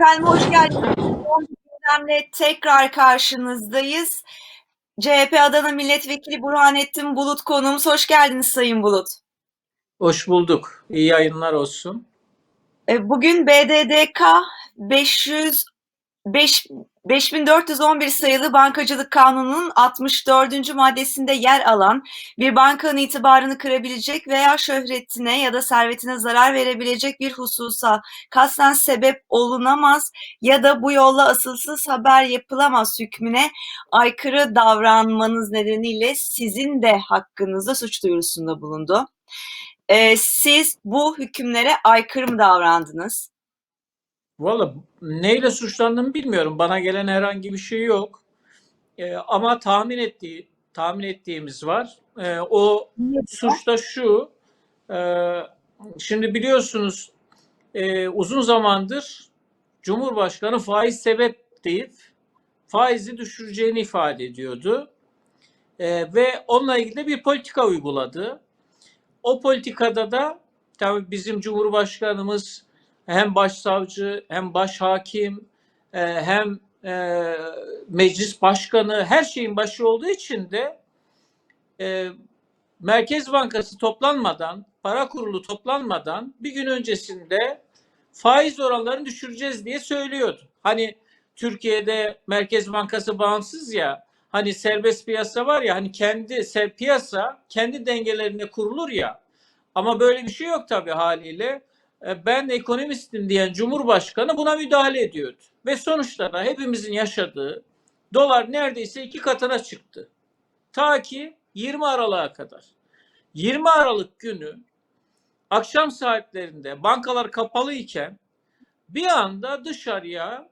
Efendim hoş geldiniz. Gündemle tekrar karşınızdayız. CHP Adana Milletvekili Burhanettin Bulut konuğumuz. Hoş geldiniz Sayın Bulut. Hoş bulduk. İyi yayınlar olsun. E, Bugün BDDK 500 5 5411 sayılı Bankacılık Kanunu'nun 64. maddesinde yer alan bir bankanın itibarını kırabilecek veya şöhretine ya da servetine zarar verebilecek bir hususa kasten sebep olunamaz ya da bu yolla asılsız haber yapılamaz hükmüne aykırı davranmanız nedeniyle sizin de hakkınızda suç duyurusunda bulundu. Ee, siz bu hükümlere aykırı mı davrandınız? Valla neyle suçlandığımı bilmiyorum. Bana gelen herhangi bir şey yok. Ee, ama tahmin ettiği tahmin ettiğimiz var. Ee, o suç da şu. e, şimdi biliyorsunuz e, uzun zamandır Cumhurbaşkanı faiz sebep deyip faizi düşüreceğini ifade ediyordu. E, ve onunla ilgili bir politika uyguladı. O politikada da tabii bizim Cumhurbaşkanımız hem başsavcı hem başhakim e, hem e, meclis başkanı her şeyin başı olduğu için de e, Merkez Bankası toplanmadan, para kurulu toplanmadan bir gün öncesinde faiz oranlarını düşüreceğiz diye söylüyordu. Hani Türkiye'de Merkez Bankası bağımsız ya, hani serbest piyasa var ya, hani kendi ser piyasa kendi dengelerine kurulur ya. Ama böyle bir şey yok tabii haliyle. E, Ben ekonomistim diyen Cumhurbaşkanı buna müdahale ediyordu. Ve sonuçta da hepimizin yaşadığı dolar neredeyse iki katına çıktı. Ta ki 20 Aralık'a kadar. 20 Aralık günü akşam saatlerinde bankalar kapalı iken bir anda dışarıya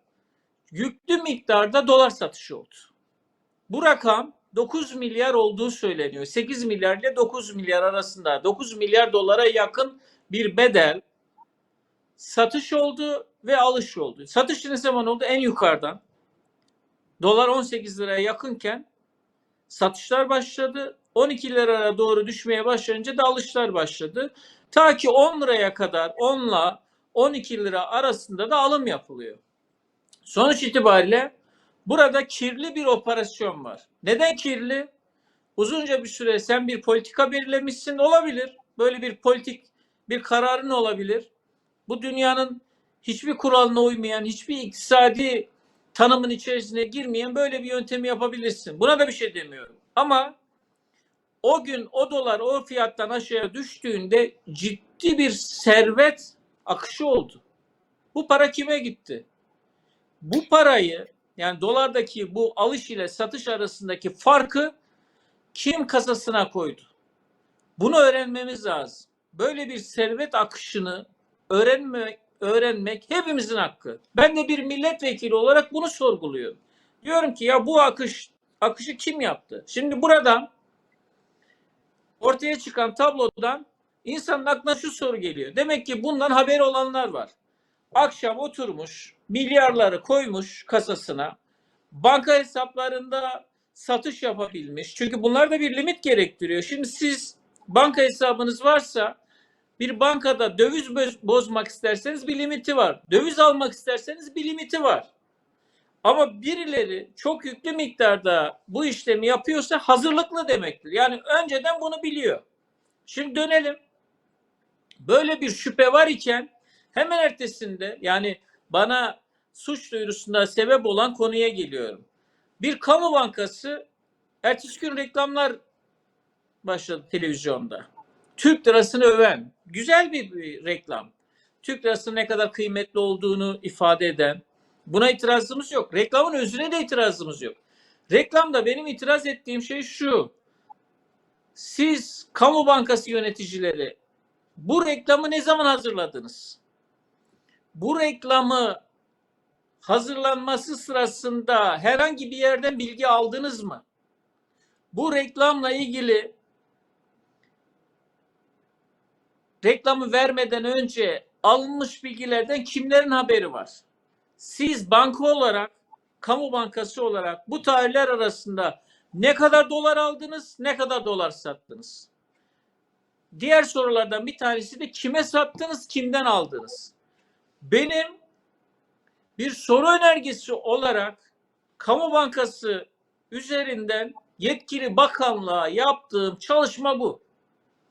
yüklü miktarda dolar satışı oldu. Bu rakam 9 milyar olduğu söyleniyor. 8 milyar ile 9 milyar arasında 9 milyar dolara yakın bir bedel satış oldu ve alış oldu. Satış ne zaman oldu? En yukarıdan. Dolar 18 liraya yakınken satışlar başladı. 12 liraya doğru düşmeye başlayınca da alışlar başladı. Ta ki 10 liraya kadar 10 ile 12 lira arasında da alım yapılıyor. Sonuç itibariyle burada kirli bir operasyon var. Neden kirli? Uzunca bir süre sen bir politika belirlemişsin olabilir. Böyle bir politik bir kararın olabilir. Bu dünyanın hiçbir kuralına uymayan, hiçbir iktisadi tanımın içerisine girmeyen böyle bir yöntemi yapabilirsin. Buna da bir şey demiyorum. Ama o gün o dolar o fiyattan aşağıya düştüğünde ciddi bir servet akışı oldu. Bu para kime gitti? Bu parayı yani dolardaki bu alış ile satış arasındaki farkı kim kasasına koydu? Bunu öğrenmemiz lazım. Böyle bir servet akışını öğrenmek, öğrenmek hepimizin hakkı. Ben de bir milletvekili olarak bunu sorguluyorum. Diyorum ki ya bu akış akışı kim yaptı? Şimdi buradan ortaya çıkan tablodan insanın aklına şu soru geliyor. Demek ki bundan haberi olanlar var. Akşam oturmuş, milyarları koymuş kasasına. Banka hesaplarında satış yapabilmiş. Çünkü bunlar da bir limit gerektiriyor. Şimdi siz banka hesabınız varsa bir bankada döviz boz- bozmak isterseniz bir limiti var. Döviz almak isterseniz bir limiti var. Ama birileri çok yüklü miktarda bu işlemi yapıyorsa hazırlıklı demektir. Yani önceden bunu biliyor. Şimdi dönelim. Böyle bir şüphe var iken hemen ertesinde yani bana suç duyurusunda sebep olan konuya geliyorum. Bir kamu bankası ertesi gün reklamlar başladı televizyonda. Türk lirasını öven, güzel bir, bir reklam. Türk lirasının ne kadar kıymetli olduğunu ifade eden. Buna itirazımız yok. Reklamın özüne de itirazımız yok. Reklamda benim itiraz ettiğim şey şu. Siz kamu bankası yöneticileri bu reklamı ne zaman hazırladınız? Bu reklamı hazırlanması sırasında herhangi bir yerden bilgi aldınız mı? Bu reklamla ilgili reklamı vermeden önce alınmış bilgilerden kimlerin haberi var? Siz banka olarak, kamu bankası olarak bu tarihler arasında ne kadar dolar aldınız, ne kadar dolar sattınız? Diğer sorulardan bir tanesi de kime sattınız, kimden aldınız? Benim bir soru önergesi olarak kamu bankası üzerinden yetkili bakanlığa yaptığım çalışma bu.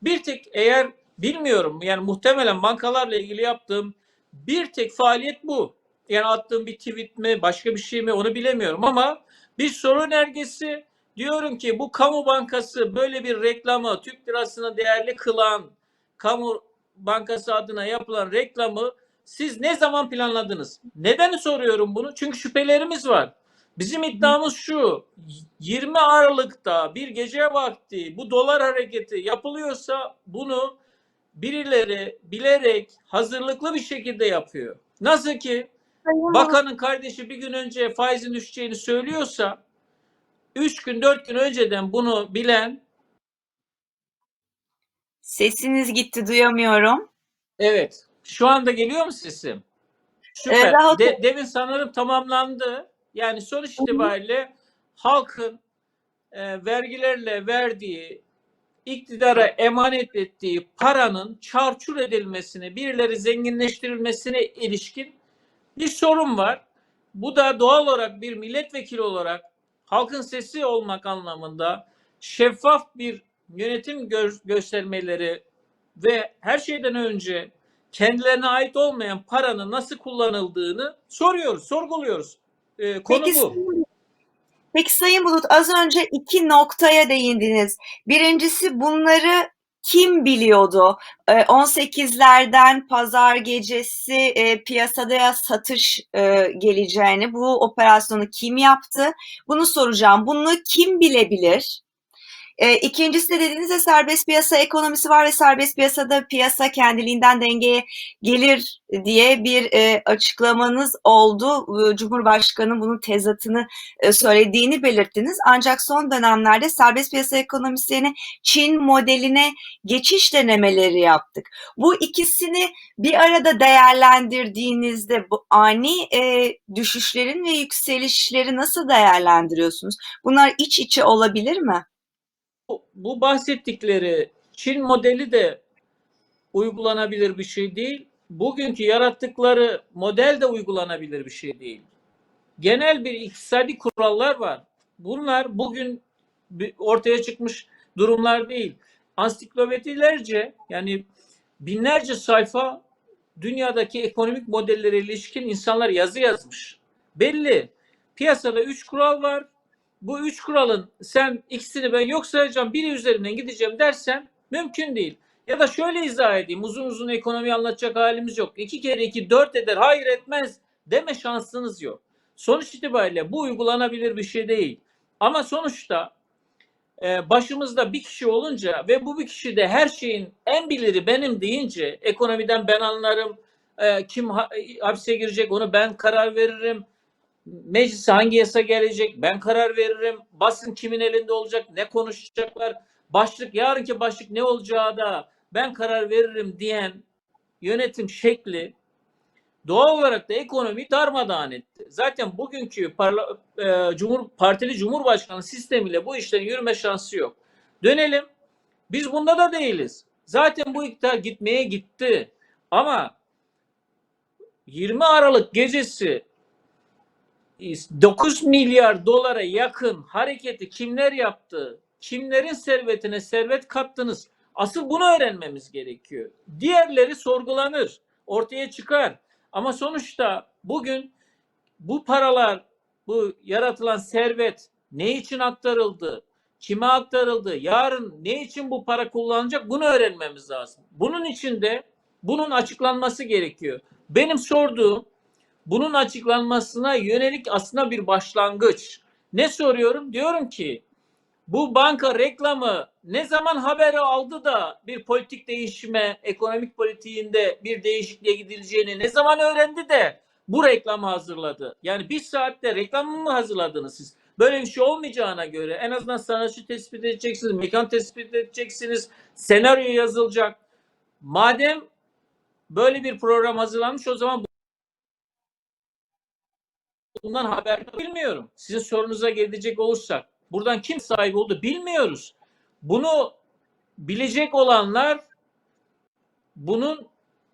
Bir tek eğer bilmiyorum yani muhtemelen bankalarla ilgili yaptığım bir tek faaliyet bu. Yani attığım bir tweet mi başka bir şey mi onu bilemiyorum ama bir soru önergesi diyorum ki bu kamu bankası böyle bir reklamı Türk lirasını değerli kılan kamu bankası adına yapılan reklamı siz ne zaman planladınız? Neden soruyorum bunu? Çünkü şüphelerimiz var. Bizim iddiamız şu. 20 Aralık'ta bir gece vakti bu dolar hareketi yapılıyorsa bunu birileri bilerek hazırlıklı bir şekilde yapıyor. Nasıl ki bakanın kardeşi bir gün önce faizin düşeceğini söylüyorsa 3 gün 4 gün önceden bunu bilen sesiniz gitti duyamıyorum. evet şu anda geliyor mu sesim? Süper. Ee, rahat De- devin sanırım tamamlandı. Yani sonuç itibariyle halkın e, vergilerle verdiği iktidara emanet ettiği paranın çarçur edilmesine, birileri zenginleştirilmesine ilişkin bir sorun var. Bu da doğal olarak bir milletvekili olarak halkın sesi olmak anlamında şeffaf bir yönetim gö- göstermeleri ve her şeyden önce kendilerine ait olmayan paranın nasıl kullanıldığını soruyoruz, sorguluyoruz. Ee, konu Peki, bu. Peki Sayın Bulut az önce iki noktaya değindiniz. Birincisi bunları kim biliyordu? Ee, 18'lerden pazar gecesi e, piyasada satış e, geleceğini, bu operasyonu kim yaptı? Bunu soracağım. Bunu kim bilebilir? E, ikincisi de dediğinizde serbest piyasa ekonomisi var ve serbest piyasada piyasa kendiliğinden dengeye gelir diye bir e, açıklamanız oldu. Cumhurbaşkanı bunun tezatını e, söylediğini belirttiniz. Ancak son dönemlerde serbest piyasa ekonomisini Çin modeline geçiş denemeleri yaptık. Bu ikisini bir arada değerlendirdiğinizde bu ani e, düşüşlerin ve yükselişleri nasıl değerlendiriyorsunuz? Bunlar iç içe olabilir mi? Bu, bahsettikleri Çin modeli de uygulanabilir bir şey değil. Bugünkü yarattıkları model de uygulanabilir bir şey değil. Genel bir iktisadi kurallar var. Bunlar bugün ortaya çıkmış durumlar değil. Ansiklopedilerce yani binlerce sayfa dünyadaki ekonomik modellere ilişkin insanlar yazı yazmış. Belli. Piyasada üç kural var. Bu üç kuralın sen ikisini ben yok sayacağım biri üzerinden gideceğim dersen mümkün değil. Ya da şöyle izah edeyim. Uzun uzun ekonomi anlatacak halimiz yok. İki kere iki dört eder hayır etmez deme şansınız yok. Sonuç itibariyle bu uygulanabilir bir şey değil. Ama sonuçta e, başımızda bir kişi olunca ve bu bir kişi de her şeyin en biliri benim deyince ekonomiden ben anlarım. e, kim ha- hapse girecek onu ben karar veririm. Meclise hangi yasa gelecek ben karar veririm. Basın kimin elinde olacak ne konuşacaklar. Başlık yarınki başlık ne olacağı da ben karar veririm diyen yönetim şekli doğal olarak da ekonomi darmadağın etti. Zaten bugünkü parla, e, Cumhur Partili Cumhurbaşkanı sistemiyle bu işlerin yürüme şansı yok. Dönelim. Biz bunda da değiliz. Zaten bu iktidar gitmeye gitti. Ama 20 Aralık gecesi 9 milyar dolara yakın hareketi kimler yaptı? Kimlerin servetine servet kattınız? Asıl bunu öğrenmemiz gerekiyor. Diğerleri sorgulanır, ortaya çıkar. Ama sonuçta bugün bu paralar, bu yaratılan servet ne için aktarıldı? Kime aktarıldı? Yarın ne için bu para kullanılacak? Bunu öğrenmemiz lazım. Bunun için de bunun açıklanması gerekiyor. Benim sorduğum bunun açıklanmasına yönelik aslında bir başlangıç. Ne soruyorum? Diyorum ki bu banka reklamı ne zaman haberi aldı da bir politik değişime, ekonomik politiğinde bir değişikliğe gidileceğini ne zaman öğrendi de bu reklamı hazırladı? Yani bir saatte reklamı mı hazırladınız siz? Böyle bir şey olmayacağına göre en azından sanatçı tespit edeceksiniz, mekan tespit edeceksiniz, senaryo yazılacak. Madem böyle bir program hazırlanmış o zaman bundan haber bilmiyorum. Sizin sorunuza gelecek olursak buradan kim sahibi oldu bilmiyoruz. Bunu bilecek olanlar bunun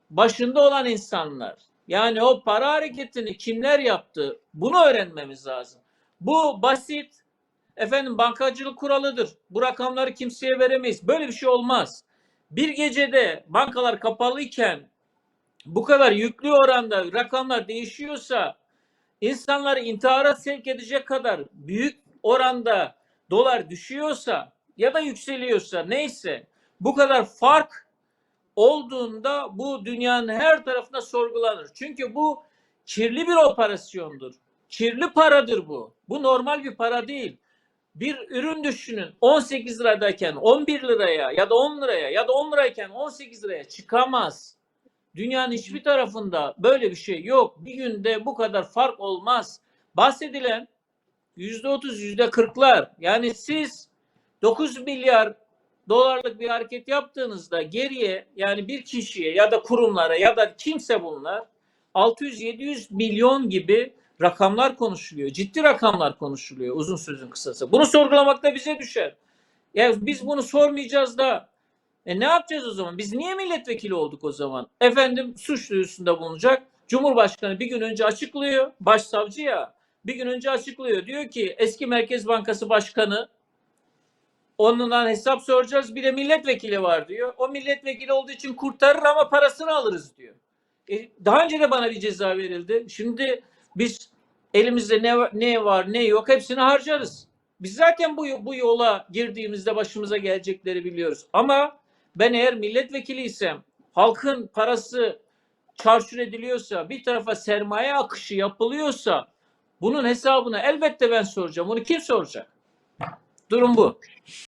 başında olan insanlar. Yani o para hareketini kimler yaptı? Bunu öğrenmemiz lazım. Bu basit efendim bankacılık kuralıdır. Bu rakamları kimseye veremeyiz. Böyle bir şey olmaz. Bir gecede bankalar kapalıyken bu kadar yüklü oranda rakamlar değişiyorsa insanları intihara sevk edecek kadar büyük oranda dolar düşüyorsa ya da yükseliyorsa neyse bu kadar fark olduğunda bu dünyanın her tarafında sorgulanır. Çünkü bu kirli bir operasyondur. Kirli paradır bu. Bu normal bir para değil. Bir ürün düşünün 18 liradayken 11 liraya ya da 10 liraya ya da 10 lirayken 18 liraya çıkamaz. Dünyanın hiçbir tarafında böyle bir şey yok. Bir günde bu kadar fark olmaz. Bahsedilen %30, %40'lar. Yani siz 9 milyar dolarlık bir hareket yaptığınızda geriye yani bir kişiye ya da kurumlara ya da kimse bunlar 600-700 milyon gibi rakamlar konuşuluyor. Ciddi rakamlar konuşuluyor uzun sözün kısası. Bunu sorgulamak da bize düşer. Ya biz bunu sormayacağız da e ne yapacağız o zaman? Biz niye milletvekili olduk o zaman? Efendim suç duyurusunda bulunacak. Cumhurbaşkanı bir gün önce açıklıyor. Başsavcı ya. Bir gün önce açıklıyor. Diyor ki eski Merkez Bankası Başkanı onunla hesap soracağız. Bir de milletvekili var diyor. O milletvekili olduğu için kurtarır ama parasını alırız diyor. E, daha önce de bana bir ceza verildi. Şimdi biz elimizde ne, ne var ne yok hepsini harcarız. Biz zaten bu, bu yola girdiğimizde başımıza gelecekleri biliyoruz. Ama ben eğer milletvekiliysem halkın parası çarçur ediliyorsa bir tarafa sermaye akışı yapılıyorsa bunun hesabını elbette ben soracağım. Bunu kim soracak? Durum bu.